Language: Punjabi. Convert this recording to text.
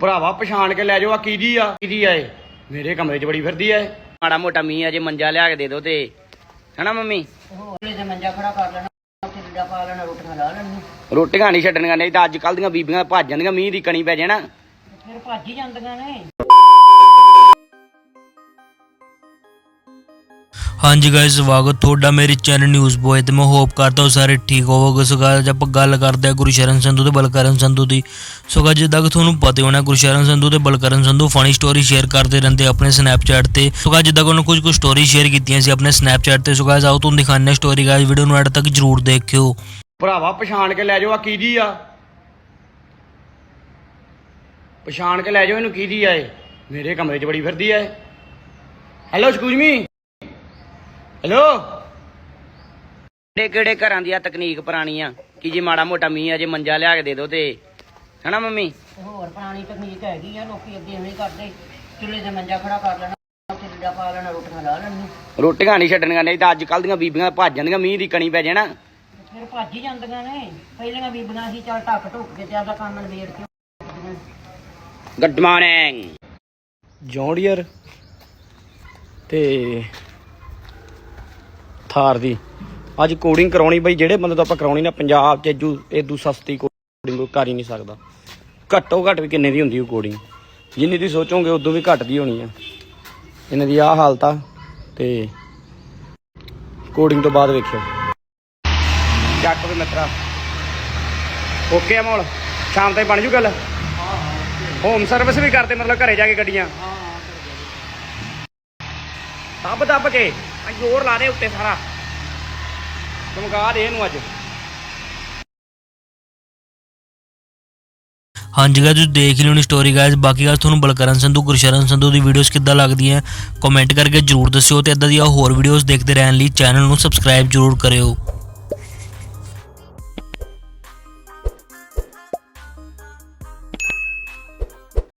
ਭਰਾਵਾ ਪਛਾਣ ਕੇ ਲੈ ਜਾਓ ਆ ਕਿਹਦੀ ਆ? ਕਿਹਦੀ ਆ ਇਹ? ਮੇਰੇ ਕਮਰੇ 'ਚ ਬੜੀ ਫਿਰਦੀ ਆ ਇਹ। ਮਾੜਾ ਮੋਟਾ ਮੀਂਹ ਅਜੇ ਮੰਜਾ ਲਿਆ ਕੇ ਦੇ ਦੋ ਤੇ। ਹਨਾ ਮੰਮੀ? ਹੋਲੇ ਤੇ ਮੰਜਾ ਖੜਾ ਕਰ ਲੈਣਾ ਉੱਥੇ ਲੀੜਾ ਪਾ ਲੈਣਾ ਰੋਟੀਆਂ ਲਾ ਲੈਣੀਆਂ। ਰੋਟੀਆਂ ਨਹੀਂ ਛੱਡਣੀਆਂ ਨਹੀਂ ਤਾਂ ਅੱਜ ਕੱਲ ਦੀਆਂ ਬੀਬੀਆਂ ਭੱਜ ਜਾਂਦੀਆਂ ਮੀਂਹ ਦੀ ਕਣੀ ਪੈ ਜਾਣਾ ਫਿਰ ਭੱਜ ਹੀ ਜਾਂਦੀਆਂ ਨੇ। ਹਾਂਜੀ ਗਾਇਸ ਸਵਾਗਤ ਤੁਹਾਡਾ ਮੇਰੇ ਚੈਨਲ ਨਿਊਜ਼ ਬੋਏ ਤੇ। ਮੈਂ ਹੋਪ ਕਰਦਾ ਹਾਂ ਸਾਰੇ ਠੀਕ ਹੋਵੋਗੇ। ਸੋ guys, ਆਪਾਂ ਗੱਲ ਕਰਦੇ ਹਾਂ ਗੁਰਸ਼ਰਨ ਸੰਧੂ ਤੇ ਬਲਕਰਨ ਸੰਧੂ ਦੀ। ਸੋ guys, ਜਿੱਦਾਂ ਕਿ ਤੁਹਾਨੂੰ ਪਤਾ ਹੋਣਾ ਗੁਰਸ਼ਰਨ ਸੰਧੂ ਤੇ Balkaran Sandhu funny story share ਕਰਦੇ ਰਹਿੰਦੇ ਆਪਣੇ ਸਨੈਪਚੈਟ ਤੇ। ਸੋ guys, ਜਿੱਦਾਂ ਕਿ ਉਹਨਾਂ ਕੁਝ ਕੁ ਸਟੋਰੀ ਸ਼ੇਅਰ ਕੀਤੀਆਂ ਸੀ ਆਪਣੇ ਸਨੈਪਚੈਟ ਤੇ। ਸੋ guys, ਆਓ ਤੁਹਾਨੂੰ ਦਿਖਾਉਂਦੇ ਹਾਂ ਸਟੋਰੀ ਗਾਇਸ ਵੀਡੀਓ ਨੂੰ ਐਡ ਤੱਕ ਜਰੂਰ ਦੇਖਿਓ। ਭਰਾਵਾ ਪਛਾਣ ਕੇ ਲੈ ਜਾਓ ਆ ਕਿਹਦੀ ਆ? ਪਛਾਣ ਕੇ ਲੈ ਜਾਓ ਇਹਨੂੰ ਕਿਹਦੀ ਆ ਇਹ? ਮੇਰੇ ਕਮਰੇ 'ਚ ਬੜੀ ਫਿਰਦੀ ਆ ਇਹ। Hello excuse me hello? ਕਿਹੜੇ ਕਿਹੜੇ ਘਰਾਂ ਦੀ ਆ ਤਕਨੀਕ ਪੁਰਾਣੀ ਆ ਕਿ ਜੇ ਮਾੜਾ ਮੋਟਾ ਮੀਂਹ ਅਜੇ ਮੰਜਾ ਲਿਆ ਕੇ ਦੇ ਦੋ ਤੇ। ਹਨਾ ਮੰਮੀ? ਹੋਰ ਪੁਰਾਣੀ ਤਕਨੀਕ ਹੈਗੀ ਆ ਲੋਕੀ ਅੱਗੇ ਐਵੇਂ ਹੀ ਕਰਦੇ। ਚੁੱਲ੍ਹੇ ਤੇ ਮੰਜਾ ਖੜਾ ਕਰ ਲੈਣਾ ਉੱਥੇ ਲੀੜਾ ਪਾ ਲੈਣਾ ਰੋਟੀਆਂ ਲਾ ਲੈਣੀਆਂ। ਰੋਟੀਆਂ ਨਹੀਂ ਛੱਡਣੀਆਂ ਨਹੀਂ ਤਾਂ ਅੱਜ ਕੱਲ ਦੀਆਂ ਬੀਬੀਆਂ ਭੱਜ ਜਾਂਦੀਆਂ ਮੀਂਹ ਦੀ ਕਣੀ ਪੈ ਜਾਣਾ। ਫਿਰ ਭੱਜ ਹੀ ਜਾਂਦੀਆਂ ਨੇ। ਪਹਿਲੀਆਂ ਬੀਬੀਆਂ ਸੀ ਚੱਲ ਢੱਕ ਢੁੱਕ ਕੇ ਤੇ ਆਪਦਾ ਕੰਮ ਨਵੇੜ ਕੇ ਗੁੱਡ ਮਾਰਨਿੰਗ ਜੌਂਡੀਅਰ ਤੇ ਥਾਰ ਦੀ। ਅੱਜ ਕੋਡਿੰਗ ਕਰਾਉਣੀ ਬਈ ਜਿਹੜੇ ਬੰਦੇ ਤੋਂ ਆਪਾਂ ਕਰਾਉਣੀ ਨਾ ਪੰਜਾਬ ਚ ਜੂ ਇਦੂ ਸਸਤੀ ਕੋਡਿੰਗ ਕੋਈ ਕਰ ਹੀ ਨਹੀਂ ਸਕਦਾ। ਘੱਟੋ ਘੱਟ ਵੀ ਕਿੰਨੇ ਦੀ ਹੁੰਦੀ ਉਹ ਕੋਡਿੰਗ ਜਿੰਨੀ ਦੀ ਸੋਚੋਗੇ ਉਦੋਂ ਵੀ ਘੱਟ ਦੀ ਹੋਣੀ ਆ। ਇਹਨਾਂ ਦੀ ਆਹ ਹਾਲਤ ਆ ਤੇ ਕੋਡਿੰਗ ਤੋਂ ਬਾਅਦ ਵੇਖਿਓ। ਚੱਕ ਵੀ ਮਿੱਤਰਾ। ਓਕੇ ਆ ਮਾਹੌਲ ਸ਼ਾਮ ਤਾਈਂ ਬਣ ਜੂ ਗੱਲ? ਹੋਮ ਸਰਵਿਸ ਵੀ ਕਰਦੇ ਮਤਲਬ ਘਰੇ ਜਾ ਕੇ ਗੱਡੀਆਂ। ਦੱਬ ਦੱਬ ਕੇ ਜ਼ੋਰ ਲਾ ਦੇ ਉੱਤੇ ਸਾਰਾ। ਚਮਕਾ ਦੇ ਇਹਨੂੰ ਅੱਜ। ਹਾਂਜੀ ਗਾਇਸ ਤੁਸੀਂ ਦੇਖ ਲਿਓ ਨੀ ਸਟੋਰੀ ਗਾਇਜ਼ ਬਾਕੀ ਗੱਲ ਤੁਹਾਨੂੰ ਬਲਕਰਨ ਸੰਧੂ, ਗੁਰਸ਼ਰਨ ਸੰਧੂ ਦੀ ਵੀਡੀਓਜ਼ ਕਿੱਦਾਂ ਲੱਗਦੀਆਂ ਕਮੈਂਟ ਕਰਕੇ ਜਰੂਰ ਦੱਸਿਓ ਤੇ ਇਦਾਂ ਦੀਆਂ ਹੋਰ ਵੀਡੀਓਜ਼ ਦੇਖਦੇ ਰਹਿਣ ਲਈ ਚੈਨਲ ਨੂੰ ਸਬਸਕ੍ਰਾਈਬ ਜਰੂਰ ਕਰਿਓ।